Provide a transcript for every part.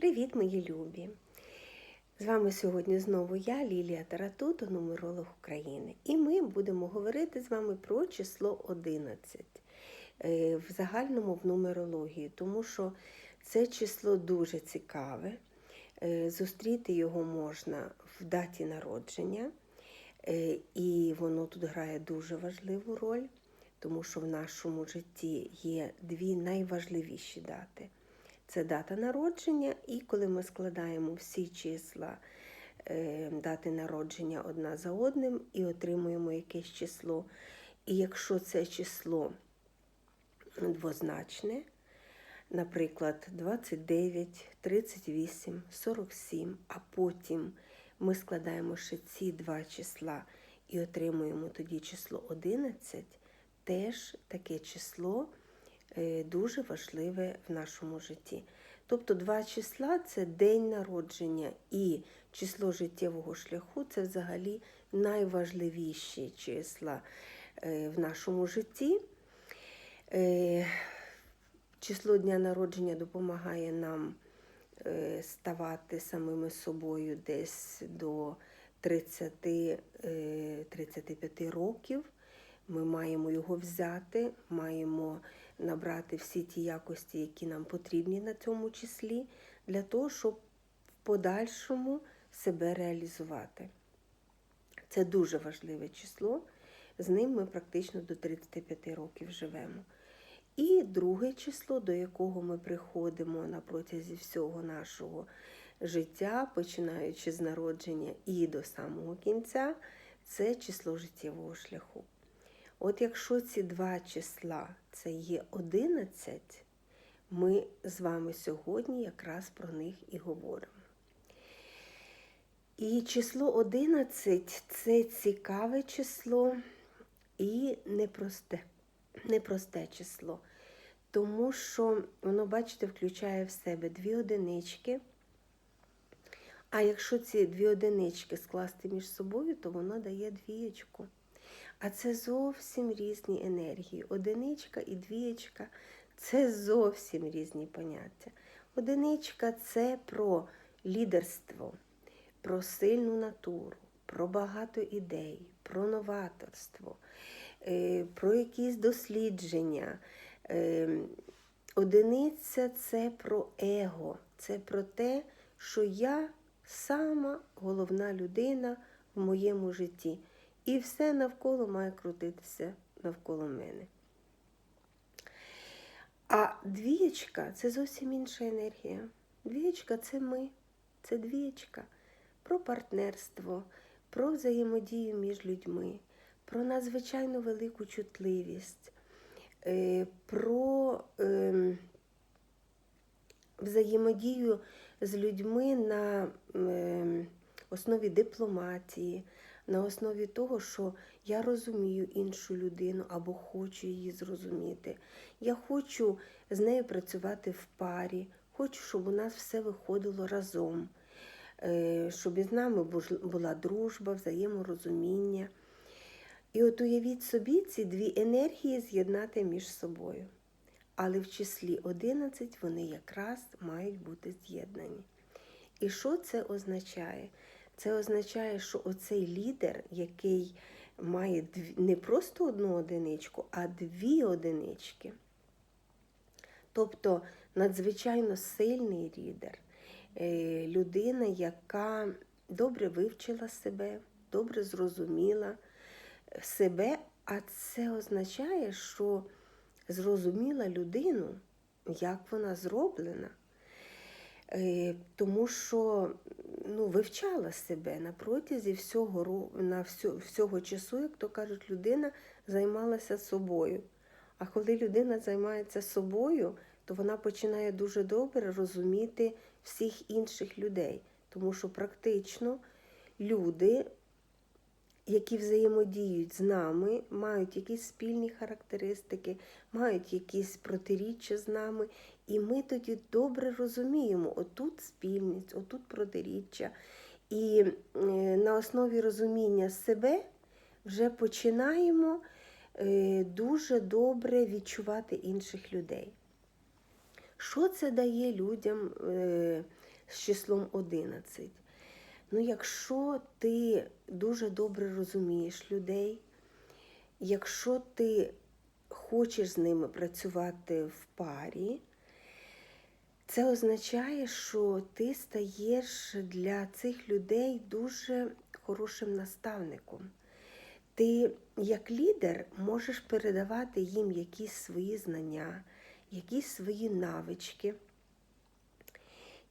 Привіт, мої любі! З вами сьогодні знову я, Лілія Таратуто, нумеролог України. І ми будемо говорити з вами про число 11 е, в загальному в нумерології, тому що це число дуже цікаве. Е, Зустріти його можна в даті народження, е, і воно тут грає дуже важливу роль, тому що в нашому житті є дві найважливіші дати це дата народження, і коли ми складаємо всі числа е, дати народження одна за одним і отримуємо якесь число. І якщо це число двозначне, наприклад, 29, 38, 47, а потім ми складаємо ще ці два числа і отримуємо тоді число 11, теж таке число дуже важливе в нашому житті. Тобто два числа це день народження і число життєвого шляху це взагалі найважливіші числа е, в нашому житті. Е, Число дня народження допомагає нам е, ставати самими собою десь до 30-35 років. Ми маємо його взяти, маємо набрати всі ті якості, які нам потрібні на цьому числі, для того, щоб в подальшому себе реалізувати. Це дуже важливе число, з ним ми практично до 35 років живемо. І друге число, до якого ми приходимо на протязі всього нашого життя, починаючи з народження і до самого кінця, це число життєвого шляху. От якщо ці два числа це є 11, ми з вами сьогодні якраз про них і говоримо. І число 11 це цікаве число і непросте, непросте число. Тому що воно, бачите, включає в себе дві одинички. А якщо ці дві одинички скласти між собою, то воно дає двієчку. А це зовсім різні енергії. Одиничка і двієчка це зовсім різні поняття. Одиничка це про лідерство, про сильну натуру, про багато ідей, про новаторство, е, про якісь дослідження. Е, одиниця це про его, це про те, що я сама головна людина в моєму житті. І все навколо має крутитися навколо мене. А двієчка це зовсім інша енергія. Двієчка це ми, це двієчка про партнерство, про взаємодію між людьми, про надзвичайно велику чутливість, е, про ем, взаємодію з людьми на ем, основі дипломатії на основі того, що я розумію іншу людину або хочу її зрозуміти. Я хочу з нею працювати в парі, хочу, щоб у нас все виходило разом, е, щоб із нами була дружба, взаєморозуміння. І от уявіть собі ці дві енергії з'єднати між собою. Але в числі 11 вони якраз мають бути з'єднані. І що це означає? Це означає, що оцей лідер, який має не просто одну одиничку, а дві одинички. Тобто надзвичайно сильний лідер, е, людина, яка добре вивчила себе, добре зрозуміла себе, а це означає, що зрозуміла людину, як вона зроблена. Е, тому що ну, вивчала себе на протязі всього на всього часу, як то кажуть, людина займалася собою. А коли людина займається собою, то вона починає дуже добре розуміти всіх інших людей, тому що практично люди які взаємодіють з нами, мають якісь спільні характеристики, мають якісь протиріччя з нами, і ми тоді добре розуміємо, отут спільність, отут протиріччя. І е, на основі розуміння себе вже починаємо е, дуже добре відчувати інших людей. Що це дає людям, е, з числом 11. Ну, якщо ти дуже добре розумієш людей, якщо ти хочеш з ними працювати в парі, це означає, що ти стаєш для цих людей дуже хорошим наставником. Ти, як лідер, можеш передавати їм якісь свої знання, якісь свої навички.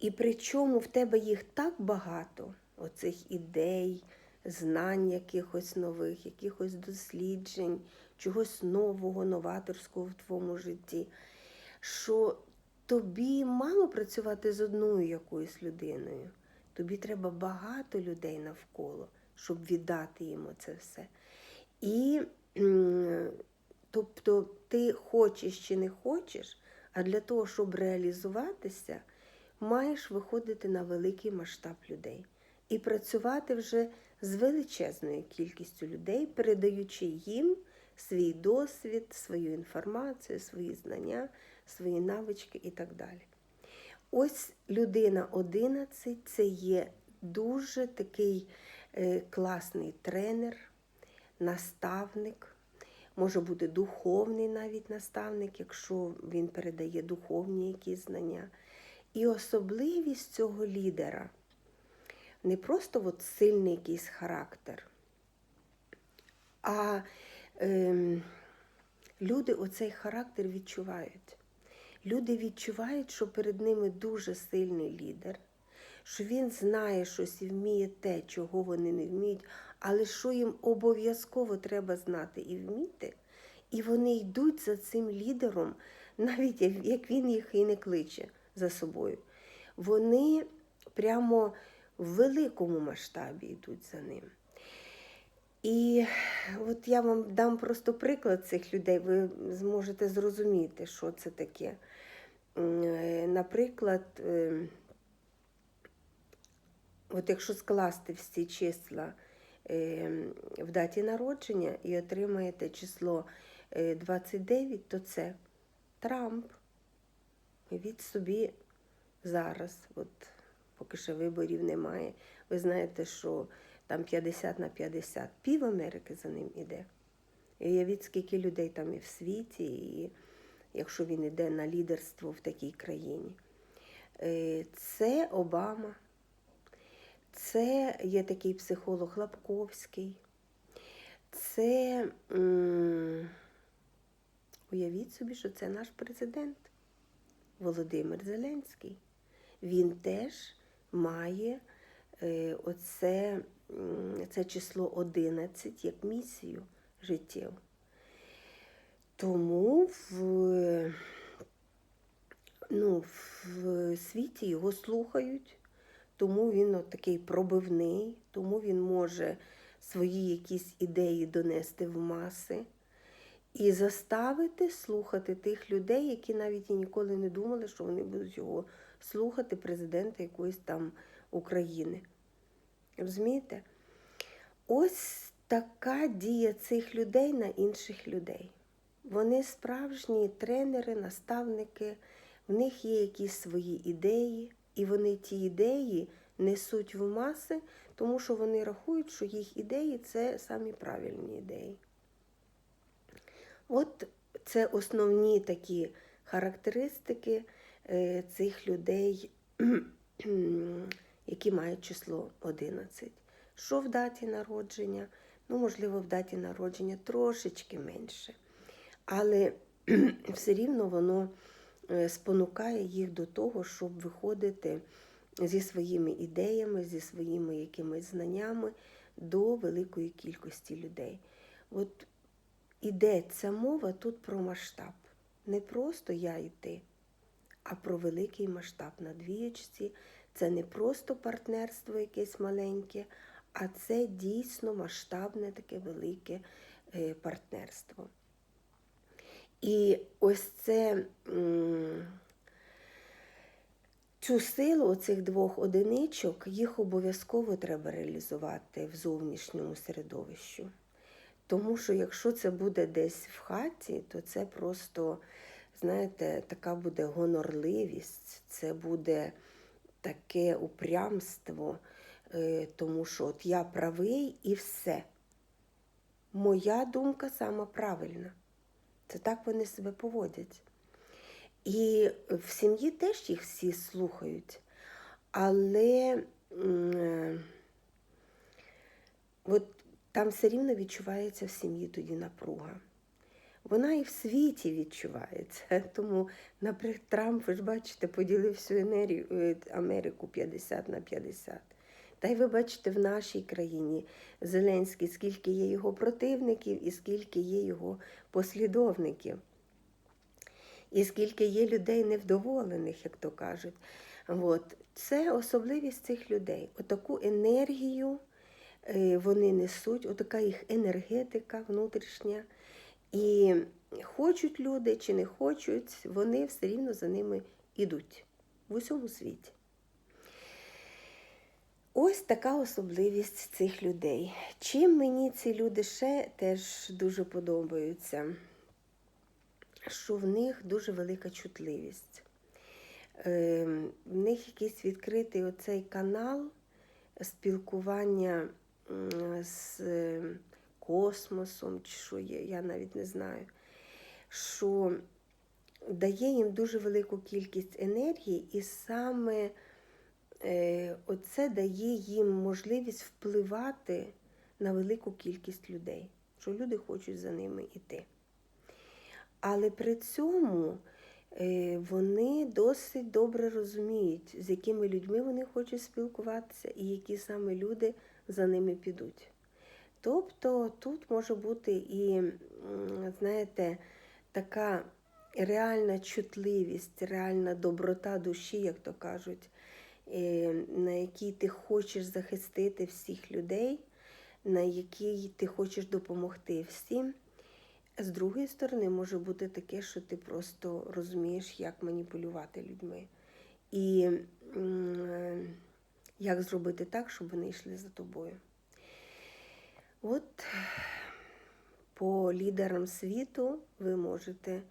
І причому в тебе їх так багато, оцих ідей, знань якихось нових, якихось досліджень, чогось нового, новаторського в твоєму житті, що тобі мало працювати з одною якоюсь людиною. Тобі треба багато людей навколо, щоб віддати їм це все. І тобто ти хочеш чи не хочеш, а для того, щоб реалізуватися, маєш виходити на великий масштаб людей і працювати вже з величезною кількістю людей, передаючи їм свій досвід, свою інформацію, свої знання, свої навички і так далі. Ось людина 11 це є дуже такий е, класний тренер, наставник, може бути духовний навіть наставник, якщо він передає духовні якісь знання. І особливість цього лідера не просто от сильний якийсь характер, а ем, люди оцей характер відчувають. Люди відчувають, що перед ними дуже сильний лідер, що він знає щось і вміє те, чого вони не вміють, але що їм обов'язково треба знати і вміти. І вони йдуть за цим лідером, навіть як він їх і не кличе за собою. Вони прямо в великому масштабі йдуть за ним. І от я вам дам просто приклад цих людей, ви зможете зрозуміти, що це таке. Е, наприклад, е, от якщо скласти всі числа е, в даті народження і отримаєте число 29, то це Трамп. Від собі зараз, от поки що виборів немає, ви знаєте, що там 50 на 50, пів Америки за ним іде. І уявіть, скільки людей там і в світі, і якщо він іде на лідерство в такій країні. Е, це Обама, це є такий психолог Лапковський, це уявіть собі, що це наш президент Володимир Зеленський. Він теж має е, оце це число 11 як місію життєву. Тому в ну, в світі його слухають, тому він от такий пробивний, тому він може свої якісь ідеї донести в маси і заставити слухати тих людей, які навіть і ніколи не думали, що вони будуть його слухати, президента якоїсь там України. Розумієте? Ось така дія цих людей на інших людей. Вони справжні тренери, наставники, в них є якісь свої ідеї, і вони ті ідеї несуть в маси, тому що вони рахують, що їх ідеї це самі правильні ідеї. От це основні такі характеристики цих людей, які мають число 11. Що в даті народження? Ну, можливо, в даті народження трошечки менше. Але все рівно воно е, спонукає їх до того, щоб виходити зі своїми ідеями, зі своїми якимись знаннями до великої кількості людей. От ідеться мова тут про масштаб. Не просто я і ти, а про великий масштаб на двієчці. Це не просто партнерство якесь маленьке, а це дійсно масштабне таке велике е, партнерство. І ось це цю силу оцих двох одиничок, їх обов'язково треба реалізувати в зовнішньому середовищу. Тому що якщо це буде десь в хаті, то це просто, знаєте, така буде гонорливість, це буде таке упрямство, е, тому що от я правий і все. Моя думка сама правильна. Це так вони себе поводять. І в сім'ї теж їх всі слухають. Але е, от там все рівно відчувається в сім'ї тоді напруга. Вона і в світі відчувається. Тому, наприклад, Трамп, ви ж бачите, поділив всю енергію, е, Америку 50 на 50. Та й ви бачите в нашій країні Зеленський, скільки є його противників і скільки є його послідовників. І скільки є людей невдоволених, як то кажуть. От. Це особливість цих людей. Отаку енергію е, вони несуть, отака їх енергетика внутрішня. І хочуть люди чи не хочуть, вони все рівно за ними йдуть в усьому світі. Ось така особливість цих людей. Чим мені ці люди ще теж дуже подобаються, що в них дуже велика чутливість. Е, В них якийсь відкритий оцей канал спілкування з космосом, чи що є, я навіть не знаю, що дає їм дуже велику кількість енергії, і саме е, оце дає їм можливість впливати на велику кількість людей, що люди хочуть за ними йти. Але при цьому е, вони досить добре розуміють, з якими людьми вони хочуть спілкуватися, і які саме люди за ними підуть. Тобто тут може бути і, знаєте, така реальна чутливість, реальна доброта душі, як то кажуть, е, на якій ти хочеш захистити всіх людей, на якій ти хочеш допомогти всім. З другої сторони, може бути таке, що ти просто розумієш, як маніпулювати людьми. І як зробити так, щоб вони йшли за тобою. От по лідерам світу ви можете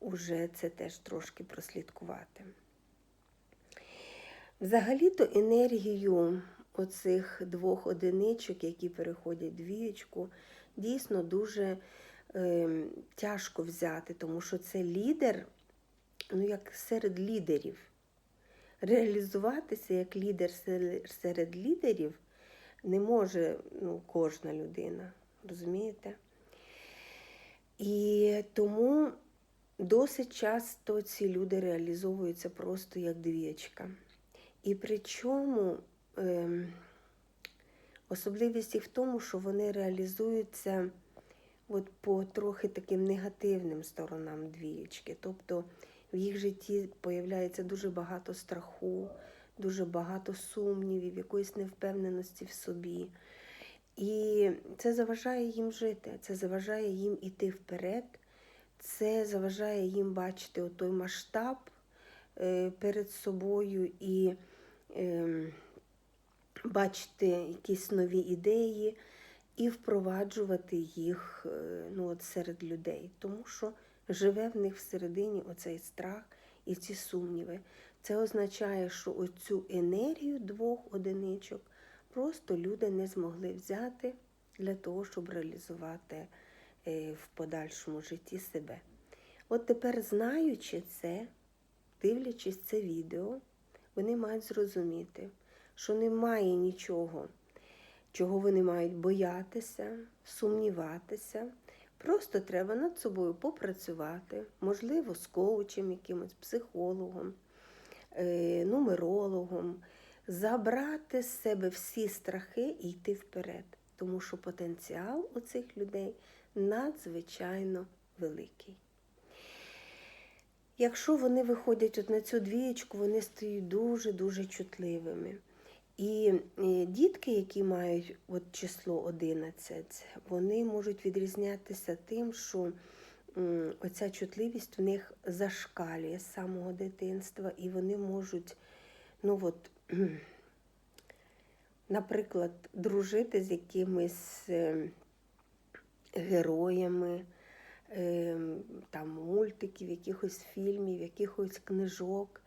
уже це теж трошки прослідкувати. Взагалі-то енергію оцих двох одиничок, які переходять двієчку, дійсно дуже е, тяжко взяти, тому що це лідер, ну як серед лідерів. Реалізуватися як лідер серед лідерів не може ну, кожна людина, розумієте? І тому досить часто ці люди реалізовуються просто як двічка. І причому е, особливість їх в тому, що вони реалізуються от по трохи таким негативним сторонам двієчки. Тобто в їх житті появляється дуже багато страху, дуже багато сумнівів, якоїсь невпевненості в собі. І це заважає їм жити, це заважає їм іти вперед, це заважає їм бачити той масштаб е, перед собою і е, бачити якісь нові ідеї і впроваджувати їх е, ну, от серед людей, тому що живе в них всередині оцей страх і ці сумніви. Це означає, що оцю енергію двох одиничок просто люди не змогли взяти для того, щоб реалізувати е, в подальшому житті себе. От тепер, знаючи це, дивлячись це відео, вони мають зрозуміти, що немає нічого, чого вони мають боятися, сумніватися. Просто треба над собою попрацювати, можливо, з коучем, якимось психологом. Е, нумерологом, забрати з себе всі страхи і йти вперед. Тому що потенціал у цих людей надзвичайно великий. Якщо вони виходять от на цю двієчку, вони стають дуже-дуже чутливими. І дітки, які мають от число 11, вони можуть відрізнятися тим, що оця чутливість в них зашкалює з самого дитинства, і вони можуть, ну от, наприклад, дружити з якимись е, героями е, там, мультиків, якихось фільмів, якихось книжок.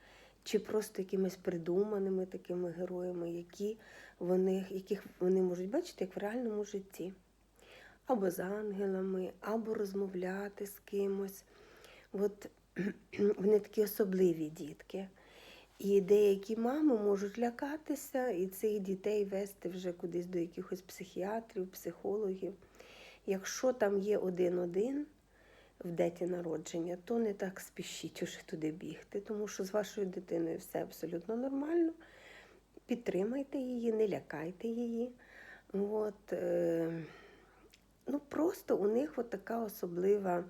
чи просто якимись придуманими такими героями, які вони, яких вони можуть бачити як в реальному житті. Або з ангелами, або розмовляти з кимось. От вони такі особливі дітки. І деякі мами можуть лякатися і цих дітей вести вже кудись до якихось психіатрів, психологів. Якщо там є один-один в деті народження, то не так спішіть уже туди бігти, тому що з вашою дитиною все абсолютно нормально. Підтримайте її, не лякайте її. От, е, ну, Просто у них от така особлива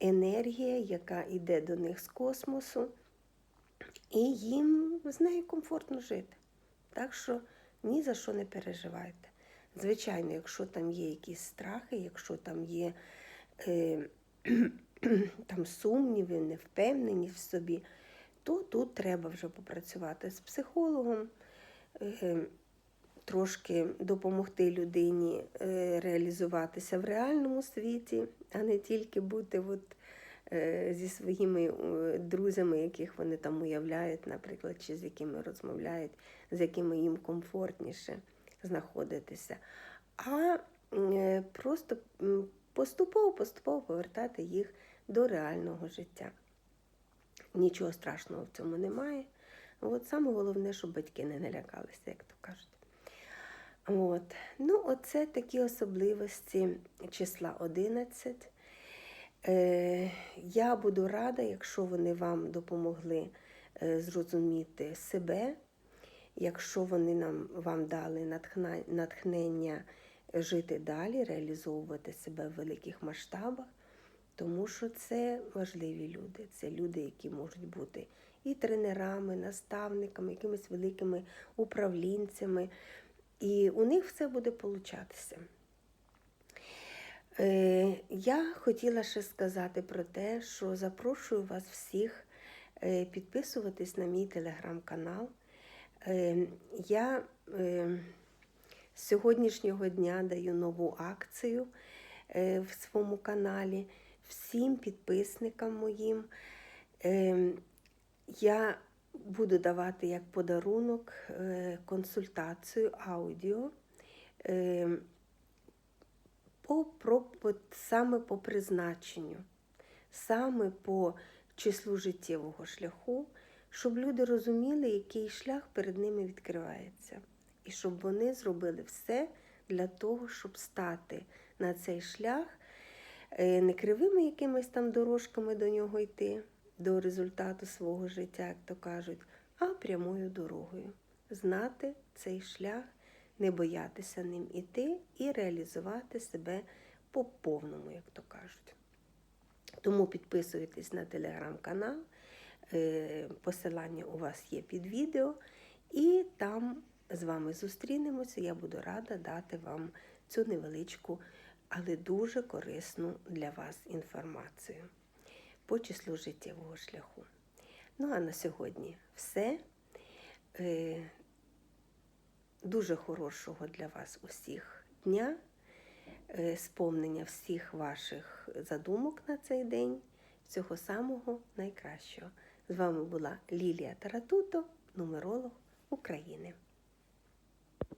енергія, яка йде до них з космосу, і їм з нею комфортно жити. Так що ні за що не переживайте. Звичайно, якщо там є якісь страхи, якщо там є е, там сумніви, невпевненість в собі, то тут треба вже попрацювати з психологом, е, трошки допомогти людині е, реалізуватися в реальному світі, а не тільки бути от, е, зі своїми е, друзями, яких вони там уявляють, наприклад, чи з якими розмовляють, з якими їм комфортніше знаходитися. А просто поступово-поступово повертати їх до реального життя. Нічого страшного в цьому немає. От Саме головне, щоб батьки не налякалися, як то кажуть. От. Ну, оце такі особливості числа 11. Е, Я буду рада, якщо вони вам допомогли е, зрозуміти себе, якщо вони нам вам дали натхнення жити далі, реалізовувати себе в великих масштабах, тому що це важливі люди. Це люди, які можуть бути і тренерами, наставниками, якимись великими управлінцями. І у них все буде получатися. Е, я хотіла ще сказати про те, що запрошую вас всіх е, підписуватись на мій телеграм-канал. Е, я з сьогоднішнього дня даю нову акцію в своєму каналі всім підписникам моїм. Я буду давати як подарунок е, консультацію аудіо е, по, про, саме по призначенню, саме по числу життєвого шляху, щоб люди розуміли, який шлях перед ними відкривається. І щоб вони зробили все для того, щоб стати на цей шлях е, не кривими якимись там дорожками до нього йти до результату свого життя, як то кажуть, а прямою дорогою. Знати цей шлях, не боятися ним іти і реалізувати себе по повному, як то кажуть. Тому підписуйтесь на телеграм-канал, е, посилання у вас є під відео, і там з вами зустрінемося. Я буду рада дати вам цю невеличку, але дуже корисну для вас інформацію по числу життєвого шляху. Ну, а на сьогодні все. Е, дуже хорошого для вас усіх дня, е, сповнення всіх ваших задумок на цей день. Всього самого найкращого. З вами була Лілія Таратуто, нумеролог України.